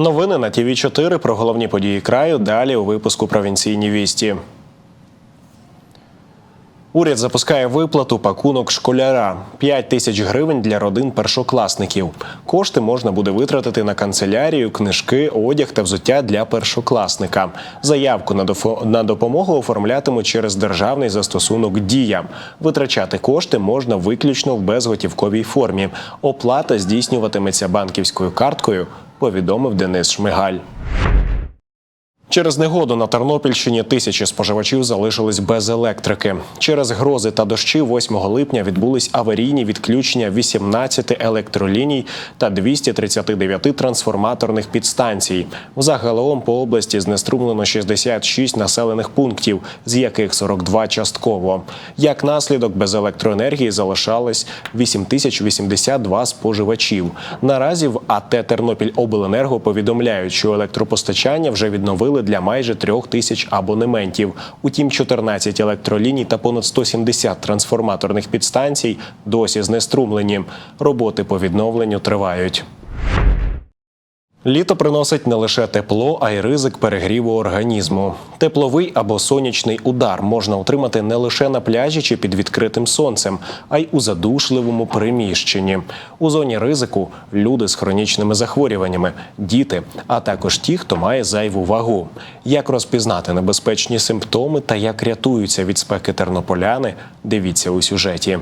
Новини на ТІВІ 4 про головні події краю. Далі у випуску провінційні вісті. Уряд запускає виплату пакунок школяра 5 тисяч гривень для родин першокласників. Кошти можна буде витратити на канцелярію, книжки, одяг та взуття для першокласника. Заявку на допомогу оформлятимуть через державний застосунок Дія. Витрачати кошти можна виключно в безготівковій формі. Оплата здійснюватиметься банківською карткою. Повідомив Денис Шмигаль. Через негоду на Тернопільщині тисячі споживачів залишились без електрики. Через грози та дощі 8 липня відбулись аварійні відключення 18 електроліній та 239 трансформаторних підстанцій. Взагалом по області знеструмлено 66 населених пунктів, з яких 42 частково. Як наслідок без електроенергії залишались 8082 споживачів. Наразі в АТ Тернопільобленерго повідомляють, що електропостачання вже відновили для майже трьох тисяч абонементів. Утім, 14 електроліній та понад 170 трансформаторних підстанцій досі знеструмлені. Роботи по відновленню тривають. Літо приносить не лише тепло, а й ризик перегріву організму. Тепловий або сонячний удар можна отримати не лише на пляжі чи під відкритим сонцем, а й у задушливому приміщенні. У зоні ризику люди з хронічними захворюваннями, діти, а також ті, хто має зайву вагу. Як розпізнати небезпечні симптоми та як рятуються від спеки тернополяни, дивіться у сюжеті.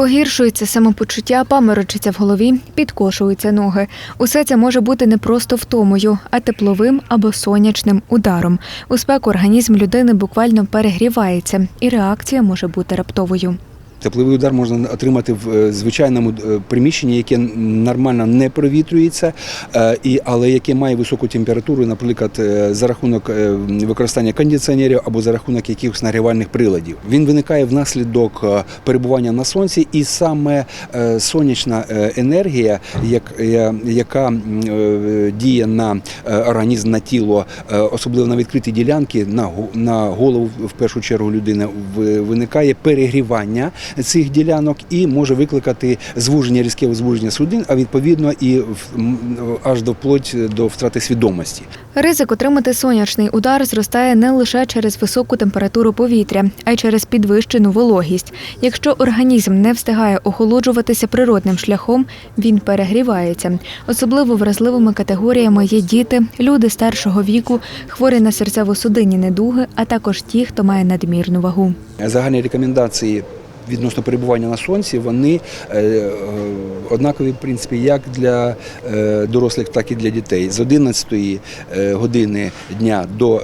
Погіршується самопочуття, паморочиться в голові, підкошуються ноги. Усе це може бути не просто втомою, а тепловим або сонячним ударом. У спеку організм людини буквально перегрівається, і реакція може бути раптовою. Тепловий удар можна отримати в е, звичайному е, приміщенні, яке нормально не провітрюється, е, але яке має високу температуру, наприклад, за рахунок використання кондиціонерів або за рахунок якихось нагрівальних приладів. Він виникає внаслідок перебування на сонці, і саме сонячна енергія, яка діє на організм, на тіло, особливо на відкриті ділянки, на го- голову в першу чергу людини виникає перегрівання цих ділянок і може викликати звуження, різке звуження судин, а відповідно і в- аж до вплоть до втрати свідомості. Ризик отримати сонячний удар зростає не лише через високу температуру повітря, а й через підвищену вологість. Якщо організм не встигає охолоджуватися природним шляхом, він перегрівається. Особливо вразливими категоріями є діти, люди старшого віку, хворі на серцево-судинні недуги, а також ті, хто має надмірну вагу. Загальні рекомендації. Відносно перебування на сонці, вони е, е, однакові, в принципі, як для е, дорослих, так і для дітей. З 11 е, години дня до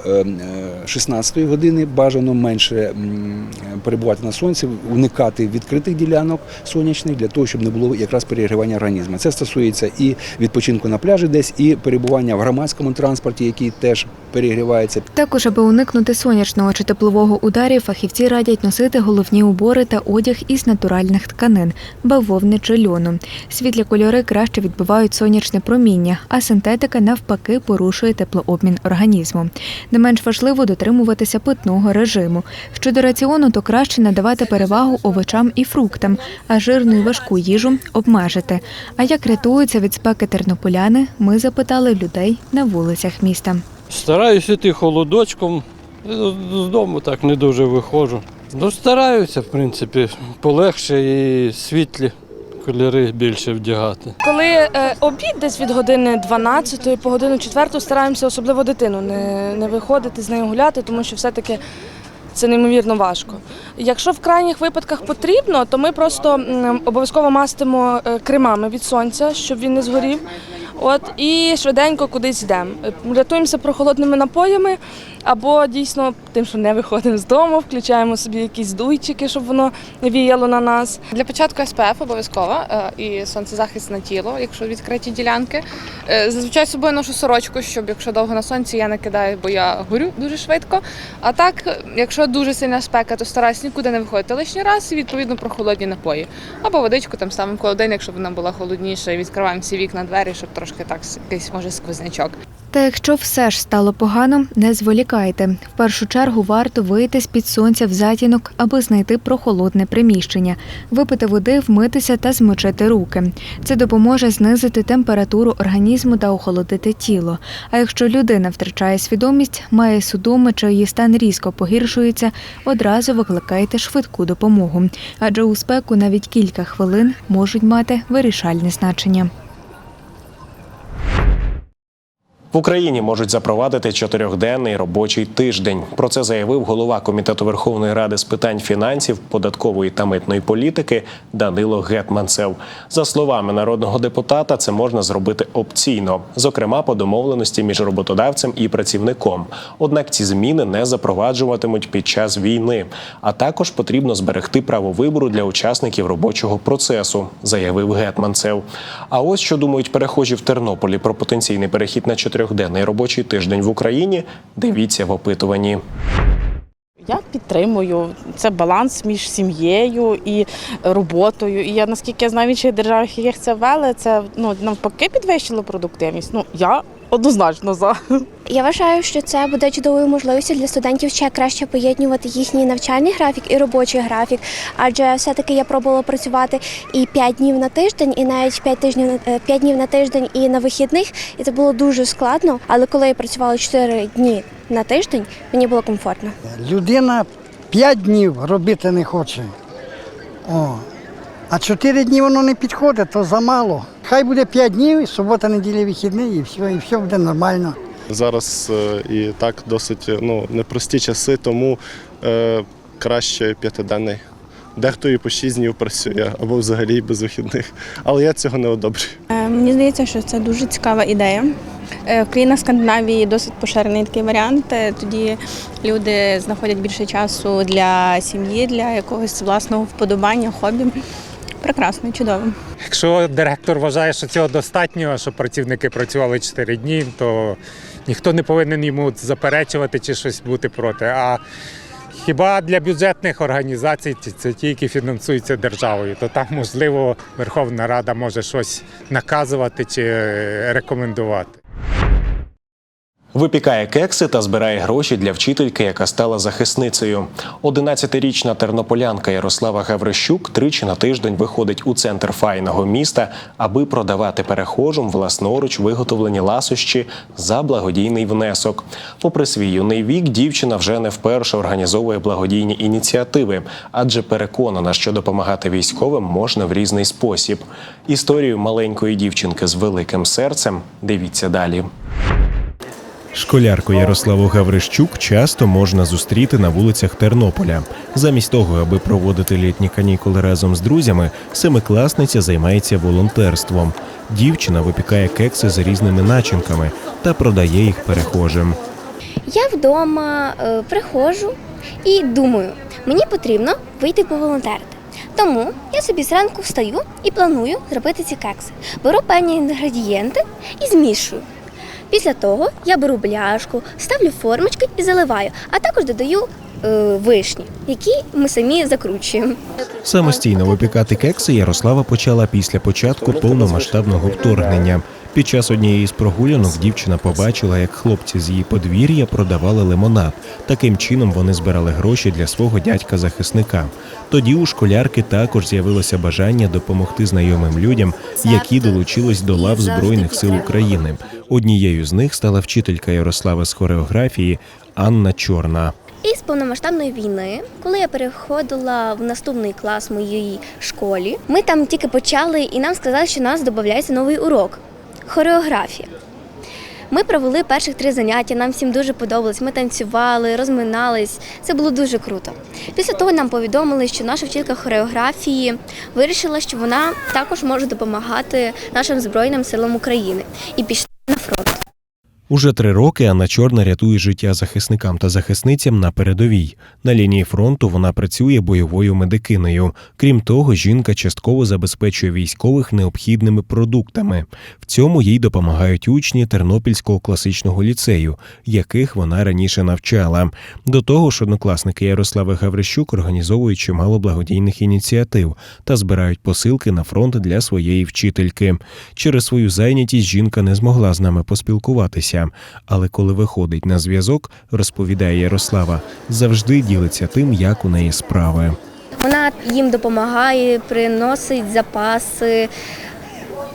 е, 16 години бажано менше перебувати на сонці, уникати відкритих ділянок сонячних для того, щоб не було якраз перегрівання організму. Це стосується і відпочинку на пляжі, десь і перебування в громадському транспорті, який теж перегрівається. Також, аби уникнути сонячного чи теплового ударів, фахівці радять носити головні убори та одяг із натуральних тканин бавовни чи льону. Світлі кольори краще відбивають сонячне проміння, а синтетика навпаки порушує теплообмін організму. Не менш важливо дотримуватися питного режиму. Щодо раціону, то краще надавати перевагу овочам і фруктам, а жирну і важку їжу обмежити. А як рятуються від спеки тернополяни, ми запитали людей на вулицях міста. Стараюся йти холодочком. З дому так не дуже виходжу. Ну, стараюся, в принципі, полегше і світлі кольори більше вдягати. Коли е, обід десь від години 12 по годину 4 стараємося особливо дитину не, не виходити з нею гуляти, тому що все-таки це неймовірно важко. Якщо в крайніх випадках потрібно, то ми просто обов'язково мастимо е, кремами від сонця, щоб він не згорів. От і швиденько кудись йдемо. Е, Рятуємося прохолодними напоями або дійсно тим, що не виходимо з дому, включаємо собі якісь дуйчики, щоб воно віяло на нас. Для початку СПФ обов'язково е, і сонцезахист на тіло, якщо відкриті ділянки. Е, Зазвичай з собою ношу сорочку, щоб якщо довго на сонці, я не кидаю, бо я горю дуже швидко. А так, якщо дуже сильна спека, то стараюсь нікуди не виходити лишній раз і відповідно про холодні напої. Або водичку там ставимо холодильник, щоб вона була холодніша, і відкриваємо всі вікна двері, щоб трошки так якийсь може сквознячок. Та якщо все ж стало погано, не зволікайте. В першу чергу варто вийти з під сонця в затінок, аби знайти прохолодне приміщення, випити води, вмитися та змочити руки. Це допоможе знизити температуру організму та охолодити тіло. А якщо людина втрачає свідомість, має судоми чи її стан різко погіршується, одразу викликайте швидку допомогу. Адже у спеку навіть кілька хвилин можуть мати вирішальне значення. Україні можуть запровадити чотирьохденний робочий тиждень. Про це заявив голова комітету Верховної Ради з питань фінансів, податкової та митної політики Данило Гетманцев. За словами народного депутата, це можна зробити опційно, зокрема по домовленості між роботодавцем і працівником. Однак ці зміни не запроваджуватимуть під час війни. А також потрібно зберегти право вибору для учасників робочого процесу, заявив Гетманцев. А ось що думають перехожі в Тернополі про потенційний перехід на чотирьохденний робочий тиждень в Україні. Дивіться в опитуванні. Я підтримую це баланс між сім'єю і роботою. І я наскільки я знаю, в інших державах, яких це ввели, це ну навпаки підвищило продуктивність. Ну я однозначно за. Я вважаю, що це буде чудовою можливістю для студентів ще краще поєднувати їхній навчальний графік і робочий графік. Адже все-таки я пробувала працювати і 5 днів на тиждень, і навіть 5 тижнів на- 5 днів на тиждень і на вихідних. І це було дуже складно. Але коли я працювала 4 дні на тиждень, мені було комфортно. Людина 5 днів робити не хоче. О. А 4 дні воно не підходить, то замало. Хай буде 5 днів, субота, неділя, вихідний, і все, і все буде нормально. Зараз е, і так досить ну, непрості часи, тому е, краще п'ятиденний. Дехто і по 6 днів працює або взагалі без вихідних. Але я цього не одобрюю. Е, Мені здається, що це дуже цікава ідея. Е, В країнах Скандинавії досить поширений такий варіант. Е, Тоді люди знаходять більше часу для сім'ї, для якогось власного вподобання, хобі. Прекрасно, чудово. Якщо директор вважає, що цього достатньо, щоб працівники працювали 4 дні, то ніхто не повинен йому заперечувати чи щось бути проти. А хіба для бюджетних організацій це ті, які фінансуються державою, то там можливо Верховна Рада може щось наказувати чи рекомендувати. Випікає кекси та збирає гроші для вчительки, яка стала захисницею. 11-річна тернополянка Ярослава Гаврищук тричі на тиждень виходить у центр файного міста, аби продавати перехожим власноруч виготовлені ласощі за благодійний внесок. Попри свій юний вік, дівчина вже не вперше організовує благодійні ініціативи, адже переконана, що допомагати військовим можна в різний спосіб. Історію маленької дівчинки з великим серцем дивіться далі. Школярку Ярославу Гаврищук часто можна зустріти на вулицях Тернополя. Замість того, аби проводити літні канікули разом з друзями, семикласниця займається волонтерством. Дівчина випікає кекси з різними начинками та продає їх перехожим. Я вдома е, приходжу і думаю, мені потрібно вийти поволонтерити. Тому я собі зранку встаю і планую зробити ці кекси. Беру певні інгредієнти і змішую. Після того я беру бляшку, ставлю формочки і заливаю, а також додаю е, вишні, які ми самі закручуємо. Самостійно випікати кекси Ярослава почала після початку повномасштабного вторгнення. Під час однієї з прогулянок дівчина побачила, як хлопці з її подвір'я продавали лимонад. Таким чином вони збирали гроші для свого дядька-захисника. Тоді у школярки також з'явилося бажання допомогти знайомим людям, які долучились до лав Збройних сил України. Однією з них стала вчителька Ярослава з хореографії Анна Чорна. І з повномасштабної війни, коли я переходила в наступний клас моїй школі, ми там тільки почали, і нам сказали, що у нас додається новий урок хореографія. Ми провели перших три заняття, нам всім дуже подобалось. Ми танцювали, розминались. Це було дуже круто. Після того нам повідомили, що наша вчителька хореографії вирішила, що вона також може допомагати нашим Збройним силам України і. Уже три роки Анна Чорна рятує життя захисникам та захисницям на передовій. На лінії фронту вона працює бойовою медикинею. Крім того, жінка частково забезпечує військових необхідними продуктами. В цьому їй допомагають учні Тернопільського класичного ліцею, яких вона раніше навчала. До того ж, однокласники Ярослави Гаврищук організовують чимало благодійних ініціатив та збирають посилки на фронт для своєї вчительки. Через свою зайнятість жінка не змогла з нами поспілкуватися. Боїться. Але коли виходить на зв'язок, розповідає Ярослава, завжди ділиться тим, як у неї справи. Вона їм допомагає, приносить запаси,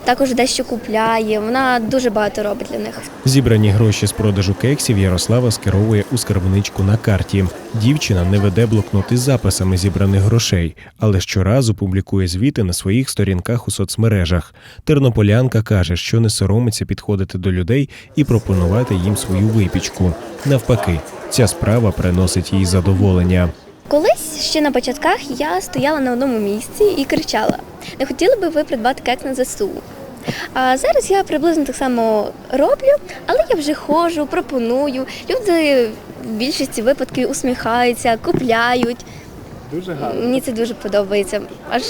також дещо купляє. Вона дуже багато робить для них. Зібрані гроші з продажу кексів Ярослава скеровує у скарбничку на карті. Дівчина не веде блокнот із записами зібраних грошей, але щоразу публікує звіти на своїх сторінках у соцмережах. Тернополянка каже, що не соромиться підходити до людей і пропонувати їм свою випічку. Навпаки, ця справа приносить їй задоволення. Колись ще на початках я стояла на одному місці і кричала: не хотіли би ви придбати кек на ЗСУ? А зараз я приблизно так само роблю, але я вже ходжу, пропоную. Люди в більшості випадків усміхаються, купляють. Дуже гарно. Мені це дуже подобається. Аж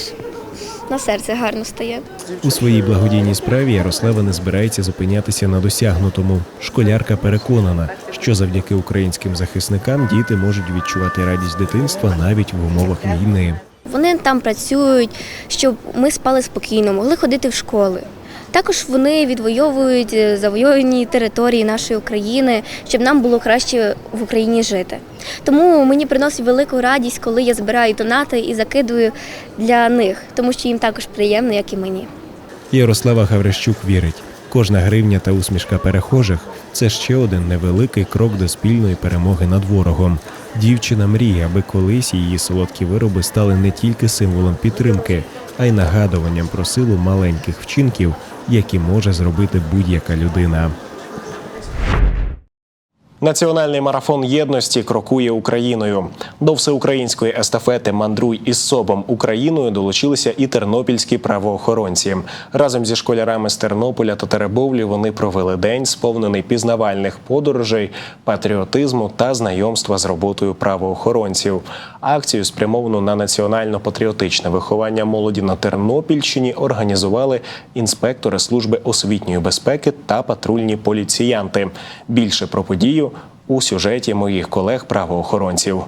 на серце гарно стає. У своїй благодійній справі Ярослава не збирається зупинятися на досягнутому. Школярка переконана, що завдяки українським захисникам діти можуть відчувати радість дитинства навіть в умовах війни. Вони там працюють, щоб ми спали спокійно, могли ходити в школи. Також вони відвоюють е, завойовані території нашої України, щоб нам було краще в Україні жити. Тому мені приносить велику радість, коли я збираю донати і закидую для них, тому що їм також приємно, як і мені. Ярослава Гаврищук вірить, кожна гривня та усмішка перехожих це ще один невеликий крок до спільної перемоги над ворогом. Дівчина мріє, аби колись її солодкі вироби стали не тільки символом підтримки, а й нагадуванням про силу маленьких вчинків, які може зробити будь-яка людина. Національний марафон єдності крокує Україною. До всеукраїнської естафети Мандруй із собом Україною долучилися і тернопільські правоохоронці. Разом зі школярами з Тернополя та Теребовлі вони провели день, сповнений пізнавальних подорожей, патріотизму та знайомства з роботою правоохоронців. Акцію, спрямовану на національно-патріотичне виховання молоді на Тернопільщині, організували інспектори служби освітньої безпеки та патрульні поліціянти. Більше про подію у сюжеті моїх колег-правоохоронців.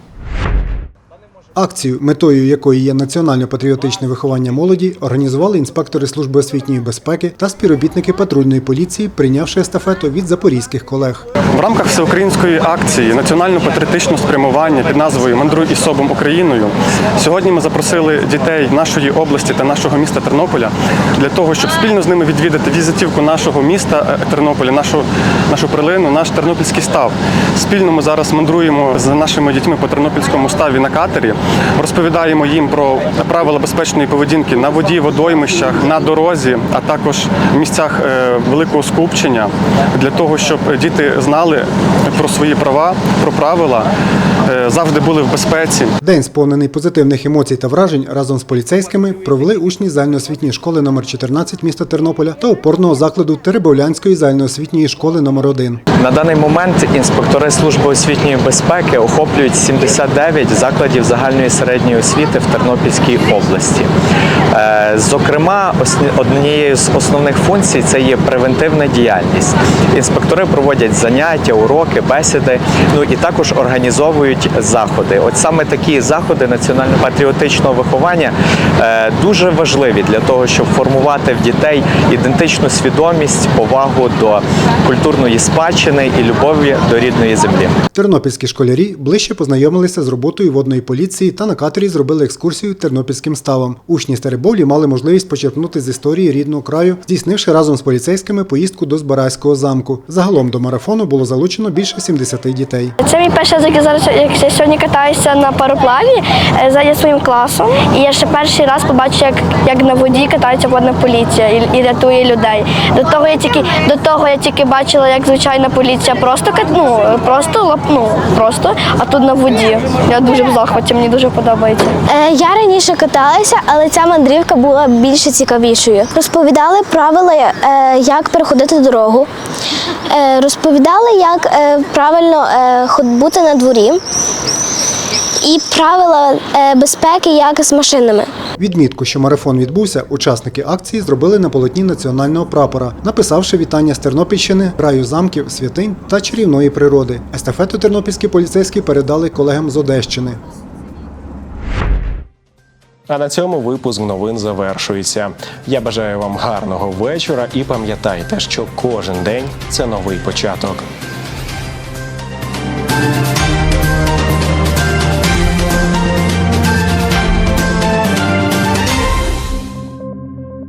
Акцію, метою якої є національно-патріотичне виховання молоді, організували інспектори служби освітньої безпеки та співробітники патрульної поліції, прийнявши естафету від запорізьких колег. В рамках всеукраїнської акції національно-патріотичного спрямування під назвою Мандруй із собом Україною. Сьогодні ми запросили дітей нашої області та нашого міста Тернополя для того, щоб спільно з ними відвідати візитівку нашого міста е, Тернополя, нашу, нашу прилину, наш тернопільський став. Спільно ми зараз мандруємо з нашими дітьми по тернопільському ставі на катері, розповідаємо їм про правила безпечної поведінки на воді, водоймищах, на дорозі, а також в місцях е, великого скупчення для того, щоб діти знали про свої права, про правила, е, завжди були в безпеці. День сповнений позитивних емоцій та вражень разом з поліцейськими провели учні загальноосвітньої школи номер 14 міста Тернополя та опорного закладу Теребовлянської загальноосвітньої школи номер 1 На даний момент інспектори служби освітньої безпеки охоплюють 79 закладів загальної середньої освіти в Тернопільській області. Е, Зокрема, однією з основних функцій це є превентивна діяльність. Інспектори проводять заняття, уроки, бесіди, ну і також організовують заходи. От саме такі заходи національно-патріотичного виховання е, дуже важливі для того, щоб формувати в дітей ідентичну свідомість, повагу до культурної спадщини і любові до рідної землі. Тернопільські школярі ближче познайомилися з роботою водної поліції та на катері зробили екскурсію тернопільським ставом. Учні з мали можливість почерпнути з історії рідного краю, здійснивши разом з поліцейськими поїздку до Збаразького замку. Загалом до марафону було залучено більше 70 дітей. Це мій перший як я зараз як я сьогодні катаюся на пароплаві е, ззаді своїм класом. І я ще перший раз побачу, як, як на воді катається водна поліція і, і рятує людей. До того я тільки до того я тільки бачила, як звичайна поліція просто кат- ну, просто лап- ну, просто, а тут на воді. Я дуже в захваті, мені дуже подобається. Е, Я раніше каталася, але ця мандрівка була більше цікавішою. Розповідали правила, е, як переходити дорогу. Е, Розповідали, як е, правильно е, ход- бути на дворі. І правила е, безпеки, як з машинами. Відмітку, що марафон відбувся, учасники акції зробили на полотні національного прапора, написавши вітання з Тернопільщини, краю замків, святинь та чарівної природи. Естафету тернопільські поліцейські передали колегам з Одещини. А на цьому випуск новин завершується. Я бажаю вам гарного вечора і пам'ятайте, що кожен день це новий початок.